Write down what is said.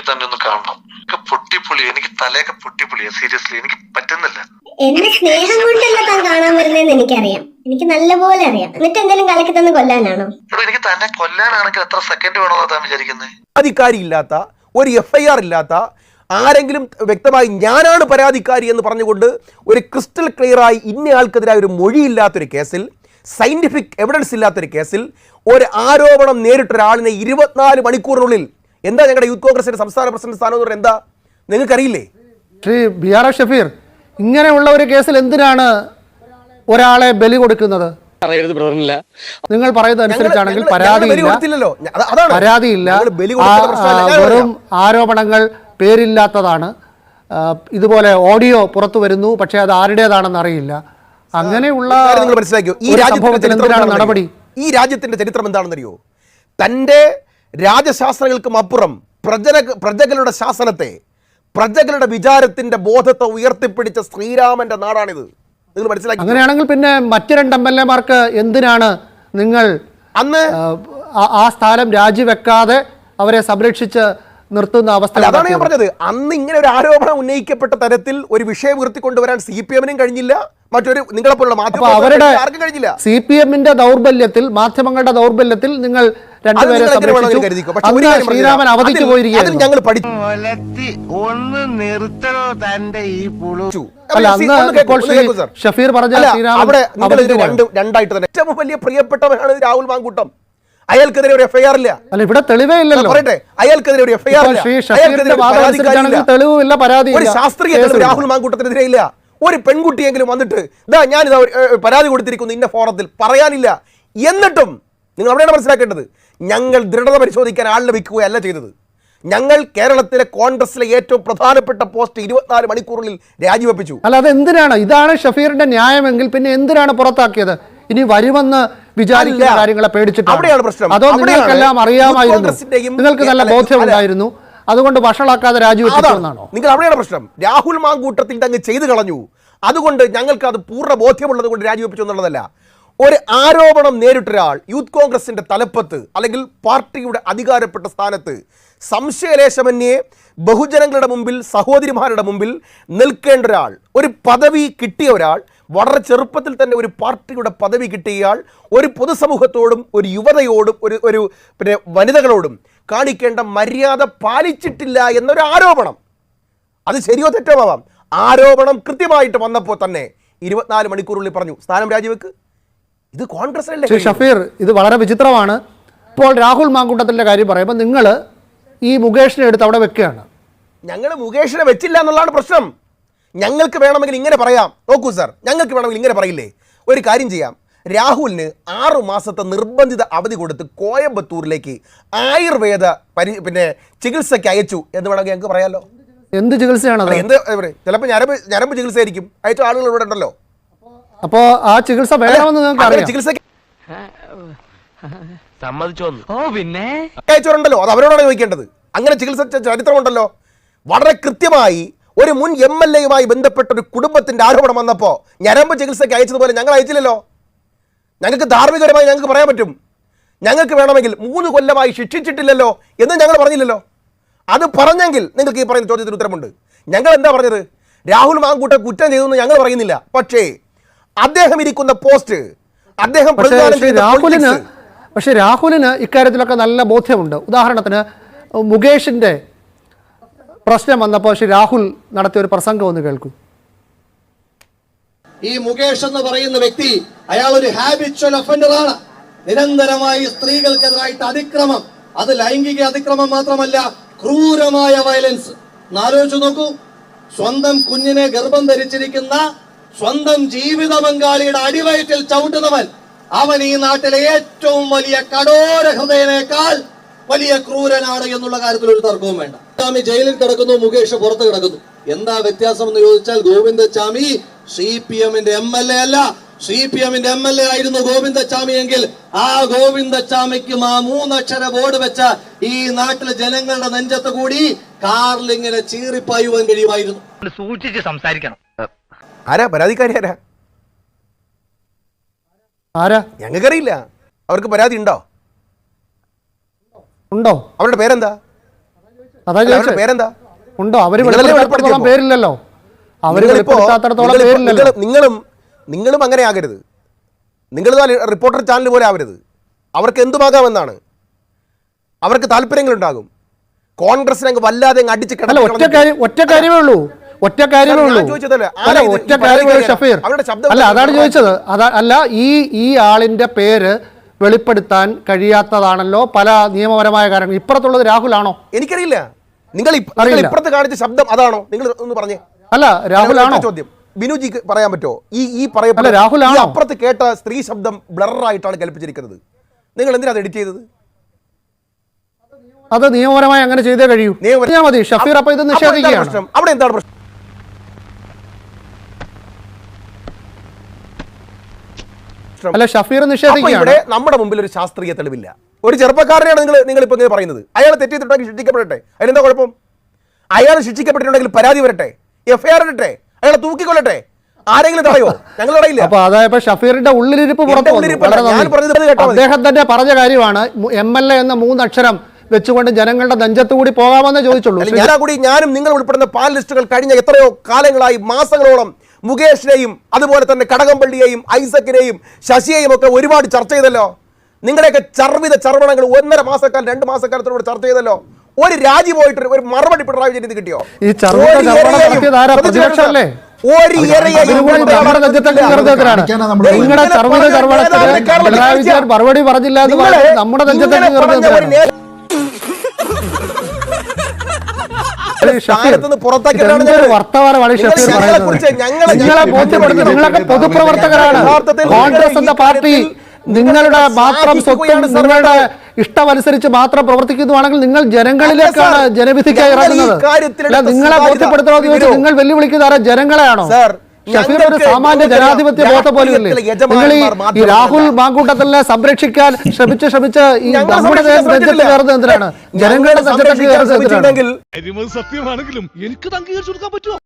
എനിക്ക് തന്നെ ഒന്ന് കാണണം. എനിക്ക് പൊട്ടിപ്പൊളി എനിക്ക് തലയൊക്കെ പൊട്ടിപ്പൊളിയാ. സീരിയസ്ലി എനിക്ക് പറ്റുന്നില്ല. എന്നെ സ്നേഹം കൊണ്ടല്ല താൻ കാണാൻ വരുന്നതെന്ന് എനിക്കറിയാം. എനിക്ക് നല്ലപോലെ അറിയാം. എന്നിട്ട് എന്തെങ്കിലും കലക്കി തന്ന് കൊല്ലാനാണോ? എടോ എനിക്ക് തന്നെ കൊല്ലാനാണെങ്കിൽ എത്ര സെക്കൻഡ് വേണമെന്നാ താൻ വിചാരിക്കുന്നത് പരാതിക്കാരി ഇല്ലാത്ത ഒരു എഫ് ഐ ആർ ഇല്ലാത്ത ആരെങ്കിലും വ്യക്തമായി ഞാനാണ് പരാതിക്കാരി എന്ന് പറഞ്ഞുകൊണ്ട് ഒരു ക്രിസ്റ്റൽ ക്ലിയറായി ഇന്നയാൾക്കെതിരായ ഒരു മൊഴിയില്ലാത്തൊരു കേസിൽ സയന്റിഫിക് എവിഡൻസ് ഇല്ലാത്തൊരു കേസിൽ ഒരു ആരോപണം നേരിട്ട ഒരാളിനെ ഇരുപത്തിനാല് മണിക്കൂറിനുള്ളിൽ എന്താ ഞങ്ങളുടെ യൂത്ത് കോൺഗ്രസിന്റെ സംസ്ഥാന പ്രസിഡന്റ് സ്ഥാനം എന്ന് പറഞ്ഞാൽ എന്താ? നിങ്ങൾക്കറിയില്ലേ? Shri B R F Shafeer ഇങ്ങനെയുള്ള ഒരു കേസിൽ എന്തിനാണ് ഒരാളെ ബലി കൊടുക്കുന്നത്? പറയരുത് ബ്രദറിനില്ല നിങ്ങൾ പറയുന്നത് അനുസരിച്ചാണെങ്കിൽ പരാതിയില്ല. പരാതിയില്ല. വെറും ആരോപണങ്ങൾ പേരില്ലാത്തതാണ്. ഇതുപോലെ ഓഡിയോ പുറത്തു വരുന്നു പക്ഷേ അത് ആരുടേതാണെന്ന് അറിയില്ല. അങ്ങനെയുള്ള മനസ്സിലാക്കിയോ? ഈ രാജ്യത്തിന്റെ നടപടി? ഈ രാജ്യത്തിന്റെ ചരിത്രം എന്താണെന്നറിയോ? തന്റെ രാജശാസ്ത്രങ്ങൾക്കും അപ്പുറം പ്രജന പ്രജകളുടെ ശാസനത്തെ പ്രജകളുടെ വിചാരത്തിന്റെ ബോധത്തെ ഉയർത്തിപ്പിടിച്ച ശ്രീരാമന്റെ നാടാണിത്. നിങ്ങൾ മനസ്സിലാക്കി? അങ്ങനെയാണെങ്കിൽ പിന്നെ മറ്റു രണ്ട് എം എൽ എമാർക്ക് എന്തിനാണ് നിങ്ങൾ അന്ന് ആ, സ്ഥാനം രാജിവെക്കാതെ അവരെ സംരക്ഷിച്ച് നിർത്തുന്ന അവസ്ഥ അതാണ് ഞാൻ പറഞ്ഞത്. അന്ന് ഇങ്ങനെ ഒരു ആരോപണം ഉന്നയിക്കപ്പെട്ട തരത്തിൽ ഒരു വിഷയം ഉയർത്തിക്കൊണ്ടുവരാൻ സി പി എമ്മിനും കഴിഞ്ഞില്ല. മറ്റൊരു നിങ്ങളെ പോലുള്ള മാധ്യമം അവരുടെ ആർക്കും കഴിഞ്ഞില്ല. സി പി എമ്മിന്റെ ദൗർബല്യത്തിൽ മാധ്യമങ്ങളുടെ ദൗർബല്യത്തിൽ നിങ്ങൾ ശ്രീരാമൻ അവധിക്ക് പോയിരിക്കുകയാണ് ഞങ്ങൾ പഠിച്ചു ഒന്ന് തന്റെ ഈ പുളു? അല്ല അന്ന് ഇപ്പോൾ. ഷഫീർ പറഞ്ഞ ശ്രീരാമൻ അവിടെ രണ്ടായിട്ട് തന്നെ. ഏറ്റവും വലിയ പ്രിയപ്പെട്ടവനാണ് രാഹുൽ മാങ്കൂട്ടം. അയാൾക്കെതിരെ ഒരു എഫ്ഐആർ ഇല്ല. അല്ല ഇവിടെ തെളിവേ ഇല്ലല്ലോ. പറയട്ടെ? അയാൾക്കെതിരെ ഒരു എഫ്ഐആർ തെളിവില്ല തെളിവുമില്ല ഒരു ശാസ്ത്രീയ തെളിവ് രാഹുൽ മാങ്കൂട്ടത്തിനെതിരെ ഇല്ല. ഒരു പെൺകുട്ടിയെങ്കിലും വന്നിട്ട് ഇതാ ഞാൻ ഇതാ പരാതി കൊടുത്തിരിക്കുന്നു ഇന്ന ഫോറത്തിൽ. പറയാനില്ല. എന്നിട്ടും നിങ്ങൾ അവിടെയാണ് മനസ്സിലാക്കേണ്ടത്. ഞങ്ങൾ ദൃഢത പരിശോധിക്കാൻ ആളിനെ വെക്കുകയല്ല ചെയ്തത്. ഞങ്ങൾ കേരളത്തിലെ കോൺഗ്രസിലെ ഏറ്റവും പ്രധാനപ്പെട്ട പോസ്റ്റ് ഇരുപത്തിനാല് മണിക്കൂറിൽ രാജിവെപ്പിച്ചു. അല്ല അത് എന്തിനാണ് ഇതാണ് ഷഫീറിന്റെ ന്യായമെങ്കിൽ പിന്നെ എന്തിനാണ് പുറത്താക്കിയത്? ഇനി വരുമെന്ന് വിചാരിക്കുന്ന. കാര്യങ്ങളെ പേടിച്ചിട്ടാണ്. അതോ നിങ്ങൾക്കെല്ലാം അറിയാമായിരുന്നു. നിങ്ങൾക്ക് നല്ല ബോധ്യമുണ്ടായിരുന്നു അതുകൊണ്ട് വഷളാക്കാതെ രാജിവെച്ചതാണോ നിങ്ങൾ അവിടെയാണ് പ്രശ്നം. രാഹുൽ മാങ്കൂട്ടത്തിൽ അങ്ങ് ചെയ്തു കളഞ്ഞു. അതുകൊണ്ട് ഞങ്ങൾക്ക് അത് പൂർണ ബോധ്യമുള്ളത് കൊണ്ട് രാജിവെപ്പിച്ചു എന്നുള്ളതല്ല. ഒരു ആരോപണം നേരിട്ടൊരാൾ യൂത്ത് കോൺഗ്രസിന്റെ തലപ്പത്ത് അല്ലെങ്കിൽ പാർട്ടിയുടെ അധികാരപ്പെട്ട സ്ഥാനത്ത് സംശയലേശമന്യേ ബഹുജനങ്ങളുടെ മുമ്പിൽ സഹോദരിമാരുടെ മുമ്പിൽ നിൽക്കേണ്ട ഒരാൾ ഒരു പദവി കിട്ടിയ ഒരാൾ വളരെ ചെറുപ്പത്തിൽ തന്നെ ഒരു പാർട്ടിയുടെ പദവി കിട്ടിയയാൾ ഒരു പൊതുസമൂഹത്തോടും ഒരു യുവതയോടും ഒരു ഒരു പിന്നെ വനിതകളോടും കാണിക്കേണ്ട മര്യാദ പാലിച്ചിട്ടില്ല എന്നൊരു ആരോപണം. അത് ശരിയോ തെറ്റോ ആവാം. ആരോപണം കൃത്യമായിട്ട് വന്നപ്പോൾ തന്നെ ഇരുപത്തിനാല് മണിക്കൂറുള്ളിൽ പറഞ്ഞു സ്ഥാനം രാജിവെക്ക്. ഇത് കോൺഗ്രസ് അല്ലേ ഷഫീർ ഇത് വളരെ വിചിത്രമാണ്. ഇപ്പോൾ രാഹുൽ മാങ്കൂട്ടത്തിന്റെ കാര്യം പറയുമ്പോൾ നിങ്ങൾ ഈ മുകേഷിനെ എടുത്ത് അവിടെ വെക്കുകയാണ്. ഞങ്ങൾ മുകേഷിനെ വെച്ചില്ല എന്നുള്ളതാണ് പ്രശ്നം. ഞങ്ങൾക്ക് വേണമെങ്കിൽ ഇങ്ങനെ പറയാം. നോക്കൂ സാർ ഞങ്ങൾക്ക് വേണമെങ്കിൽ ഇങ്ങനെ പറയില്ലേ? ഒരു കാര്യം ചെയ്യാം. രാഹുലിന് ആറു മാസത്തെ നിർബന്ധിത അവധി കൊടുത്ത് കോയമ്പത്തൂരിലേക്ക് ആയുർവേദ പരി പിന്നെ ചികിത്സയ്ക്ക് അയച്ചു എന്ന് വേണമെങ്കിൽ ഞങ്ങൾക്ക് പറയാമല്ലോ എന്ത് ചികിത്സയാണ് എന്ത് ചിലപ്പോൾ ഞരമ്പ് ഞരമ്പ് ചികിത്സയായിരിക്കും. അയച്ച ആളുകൾ ഇവിടെ ഉണ്ടല്ലോ. അപ്പോൾ ആ ചികിത്സ വേണമെന്ന് ചികിത്സയ്ക്ക് സമ്മതിച്ചോന്നു. ഓ പിന്നെ? അയച്ചവരുണ്ടല്ലോ അത് അവരോടാണ് ചോദിക്കേണ്ടത്. അങ്ങനെ ചികിത്സിച്ച ചരിത്രമുണ്ടല്ലോ. വളരെ കൃത്യമായി ഒരു മുൻ എം എൽ എയുമായി ബന്ധപ്പെട്ട ഒരു കുടുംബത്തിന്റെ ആരോപണം വന്നപ്പോൾ ഞരമ്പ് ചികിത്സയ്ക്ക് അയച്ചതുപോലെ ഞങ്ങൾ അയച്ചില്ലല്ലോ. ഞങ്ങൾക്ക് ധാർമ്മികപരമായി ഞങ്ങൾക്ക് പറയാൻ പറ്റും. ഞങ്ങൾക്ക് വേണമെങ്കിൽ മൂന്ന് കൊല്ലമായി ശിക്ഷിച്ചിട്ടില്ലല്ലോ എന്ന് ഞങ്ങൾ പറഞ്ഞില്ലല്ലോ. അത് പറഞ്ഞെങ്കിൽ നിങ്ങൾക്ക് ഈ പറയുന്ന ചോദ്യത്തിന് ഉത്തരമുണ്ട്. ഞങ്ങൾ എന്താ പറഞ്ഞത്? രാഹുൽ മാങ്കൂട്ട കുറ്റം ചെയ്തെന്ന് ഞങ്ങൾ പറയുന്നില്ല. പക്ഷേ അദ്ദേഹം ഇരിക്കുന്ന പോസ്റ്റ് അദ്ദേഹം രാഹുലിന് പക്ഷേ രാഹുലിന് ഇക്കാര്യത്തിലൊക്കെ നല്ല ബോധ്യമുണ്ട്. ഉദാഹരണത്തിന് മുകേഷിന്റെ പ്രശ്നം വന്നപ്പോൾ ശ്രീ രാഹുൽ നടത്തിയ ഒരു പ്രസംഗം ഒന്ന് കേൾക്കൂ. ഈ മുകേഷ് എന്ന് പറയുന്ന വ്യക്തി അയാൾ ഒരു ഹാബിച്വൽ ഒഫൻഡർ ആണ്. നിരന്തരമായി സ്ത്രീകൾക്കെതിരായിട്ട് അതിക്രമം. അത് ലൈംഗിക അതിക്രമം മാത്രമല്ല ക്രൂരമായ വയലൻസ് ആലോചിച്ചു നോക്കൂ. സ്വന്തം കുഞ്ഞിനെ ഗർഭം ധരിച്ചിരിക്കുന്ന സ്വന്തം ജീവിത പങ്കാളിയുടെ അടിവയറ്റിൽ ചവിട്ടുന്നവൻ അവൻ ഈ നാട്ടിലെ ഏറ്റവും വലിയ കടോര ഹൃദയനേക്കാൾ വലിയ ക്രൂരനാണ് എന്നുള്ള കാര്യത്തിൽ ഒരു തർക്കവും വേണ്ട. സ്വാമി ജയിലിൽ കിടക്കുന്നു മുകേഷ് പുറത്ത് കിടക്കുന്നു. എന്താ വ്യത്യാസം എന്ന് ചോദിച്ചാൽ ഗോവിന്ദച്ചാമി സി പി എമ്മിന്റെ എം എൽ എ അല്ല. സി പി എമ്മിന്റെ എം എൽ എ ആയിരുന്നു ഗോവിന്ദച്ചാമി എങ്കിൽ ആ ഗോവിന്ദച്ചാമിക്കും ആ മൂന്നക്ഷര ബോർഡ് വെച്ച ഈ നാട്ടിലെ ജനങ്ങളുടെ നെഞ്ചത്ത് കൂടി കാറിൽ ഇങ്ങനെ ചീറിപ്പായുവാൻ കഴിയുമായിരുന്നു. സൂക്ഷിച്ച് സംസാരിക്കണം. ആരാ പരാതിക്കാരി ആരാ? ആരാ? ഞങ്ങൾക്കറിയില്ല. അവർക്ക് പരാതി ഉണ്ടോ? ഉണ്ടോ? അവരുടെ പേരെന്താ? അതാ അവരുടെ പേരെന്താ? ഉണ്ടോ? അവർ? പേരില്ലല്ലോ. അവർ വെളിപ്പെടുത്താത്തടത്തോളം പേരില്ലല്ലോ. നിങ്ങളും- നിങ്ങളും അങ്ങനെ ആകരുത്. നിങ്ങൾ റിപ്പോർട്ടർ ചാനൽ പോലെ ആവരുത്. അവർക്ക് എന്തുമാകാമെന്നാണ് അവർക്ക് താല്പര്യങ്ങളുണ്ടാകും. കോൺഗ്രസിനെ അങ്ങ് വല്ലാതെ അങ്ങ് അടിച്ച് കിടന്നു ഒറ്റ കാര്യമേ ഉള്ളൂ. ഒറ്റ കാര്യങ്ങളുള്ളൂ അല്ല ഒറ്റ പരാതിക്കാരനാ? ഷഫീർ. അല്ല അതാണ് ചോദിച്ചത്. അതാ അല്ല ഈ ഈ ആളിന്റെ പേര് വെളിപ്പെടുത്താൻ കഴിയാത്തതാണല്ലോ പല നിയമപരമായ കാര്യങ്ങൾ ഇപ്പുറത്തുള്ളത് രാഹുലാണോ? എനിക്കറിയില്ല. നിങ്ങൾ. ഇപ്പുറത്ത് കാണിച്ച ശബ്ദം അതാണോ? നിങ്ങൾ ഒന്ന് പറഞ്ഞേ. അല്ല രാഹുലാണോ? ചോദ്യം. ബിനുജിക്ക് പറയാൻ പറ്റോ ഈ ഈ പറയപ്പെട്ട രാഹുൽ അപ്പുറത്ത് കേട്ട സ്ത്രീ ശബ്ദം ബ്ലറായിട്ടാണ് കൽപ്പിച്ചിരിക്കുന്നത് നിങ്ങൾ എന്തിനാ അത് എഡിറ്റ് ചെയ്തത്? അത് നിയമപരമായി അങ്ങനെ ചെയ്തേ കഴിയൂ. മതി. ഷഫീർ അപ്പൊ ഇത് നിഷേധിക്കുകയാണ്. അവിടെ എന്താണ് പ്രശ്നം? അല്ല ഷഫീർ ഇവിടെ നമ്മുടെ മുമ്പിൽ ഒരു ശാസ്ത്രീയ തെളിവില്ല. ഒരു ചെറുപ്പക്കാരനെയാണ് നിങ്ങൾ നിങ്ങൾ ഇപ്പൊ ഇങ്ങനെ പറയുന്നത്. അയാൾ തെറ്റിയിട്ടുണ്ടെങ്കിൽ ശിക്ഷിക്കപ്പെടട്ടെ. അതിനെന്താ കുഴപ്പം? അയാൾ ശിക്ഷിക്കപ്പെട്ടിട്ടുണ്ടെങ്കിൽ പരാതി വരട്ടെ. എഫ് എഫ്ഐആർ ഇടട്ടെ. അയാളെ തൂക്കിക്കൊള്ളട്ടെ ആരെങ്കിലും തടയോ? ഞങ്ങൾ തടയില്ല. അപ്പൊ അതായപ്പോ ഷഫീറിന്റെ ഉള്ളിലിരിപ്പ് പുറത്തു ഞാൻ അദ്ദേഹം തന്നെ പറഞ്ഞ കാര്യമാണ് എം എൽ എ എന്ന മൂന്നക്ഷരം വെച്ചുകൊണ്ട് ജനങ്ങളുടെ നെഞ്ചത്ത് കൂടി പോകാമെന്നേ ചോദിച്ചുള്ളൂ. കൂടി ഞാനും നിങ്ങൾ ഉൾപ്പെടുന്ന പാനലിസ്റ്റുകൾ കഴിഞ്ഞ എത്രയോ കാലങ്ങളായി മാസങ്ങളോളം മുകേഷിനെയും അതുപോലെ തന്നെ കടകംപള്ളിയെയും ഐസക്കിനെയും ശശിയെയും ഒക്കെ ഒരുപാട് ചർച്ച ചെയ്തല്ലോ. നിങ്ങളുടെയൊക്കെ ചർവിത ചർവണങ്ങൾ ഒന്നര മാസക്കാലം രണ്ട് മാസക്കാലത്തിലൂടെ ചർച്ച ചെയ്തല്ലോ. ഒരു രാജി പോയിട്ട് ഒരു മറുപടി പിണറായി വിജയൻ കിട്ടിയോ? ഈ പ്രതിപക്ഷമല്ലേ? നിങ്ങളുടെ പിണറായി വിജയൻ മറുപടി പറഞ്ഞില്ല എന്ന് നമ്മുടെ നിങ്ങളെ ബോധ്യപ്പെടുത്തി നിങ്ങളൊക്കെ പൊതുപ്രവർത്തകരാണ്. കോൺഗ്രസ് എന്ന പാർട്ടി നിങ്ങളുടെ നിങ്ങളെ മാത്രം സ്വത്തും നിങ്ങളുടെ ഇഷ്ടം ഇഷ്ടമനുസരിച്ച് മാത്രം പ്രവർത്തിക്കുന്നതാണെങ്കിൽ നിങ്ങൾ ജനങ്ങളിലേക്കാണ് ജനവിധിക്കായി ഇറങ്ങുന്നത്. നിങ്ങളെ ബോധ്യപ്പെടുത്തണമെന്ന് ചോദിച്ചാൽ നിങ്ങൾ വെല്ലുവിളിക്കുന്ന ആരാ? ജനങ്ങളെയാണോ? സർ, ഷഫീർ ഒരു സാമാന്യ ജനാധിപത്യ ബോധം രാഷ്ട്രീയത്തിലെ നിങ്ങൾ ഈ രാഹുൽ മാത്രമല്ല. മാങ്കൂട്ടത്തിനെ സംരക്ഷിക്കാൻ ശ്രമിച്ച് ശ്രമിച്ച് ഈ നമ്മുടെ നെഞ്ചത്ത് കയറുന്നത് എന്തിനാണ്? ജനങ്ങളുടെ നെഞ്ചത്ത് സംരക്ഷിക്കാൻ കയറുന്നത് എന്തിനാണ്? സത്യമാണെങ്കിലും എനിക്ക് അംഗീകരിച്ചു കൊടുക്കാൻ പറ്റുമോ?